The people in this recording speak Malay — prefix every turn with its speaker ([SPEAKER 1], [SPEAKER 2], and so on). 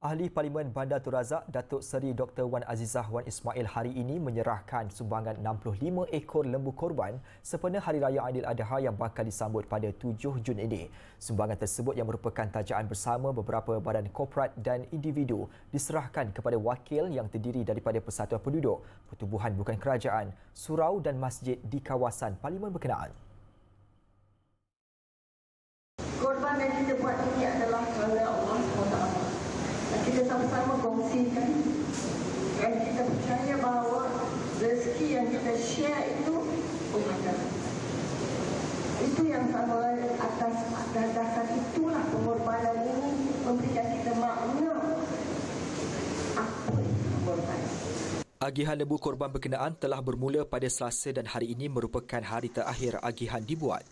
[SPEAKER 1] Ahli Parlimen Bandar Tun Razak, Datuk Seri Dr. Wan Azizah Wan Ismail hari ini menyerahkan sumbangan 65 ekor lembu korban sempena Hari Raya Aidil Adha yang bakal disambut pada 7 Jun ini. Sumbangan tersebut yang merupakan tajaan bersama beberapa badan korporat dan individu diserahkan kepada wakil yang terdiri daripada Persatuan Penduduk, Pertubuhan Bukan Kerajaan, surau dan masjid di kawasan Parlimen berkenaan.
[SPEAKER 2] Korban yang kita buat ini adalah kita sama-sama kongsikan dan kita percaya bahawa rezeki yang kita share itu pengadaran. Itu yang sama atas dasar itulah pengorbanan ini memberikan kita makna apa pengorbanan.
[SPEAKER 1] Agihan lembu korban berkenaan telah bermula pada Selasa dan hari ini merupakan hari terakhir agihan dibuat.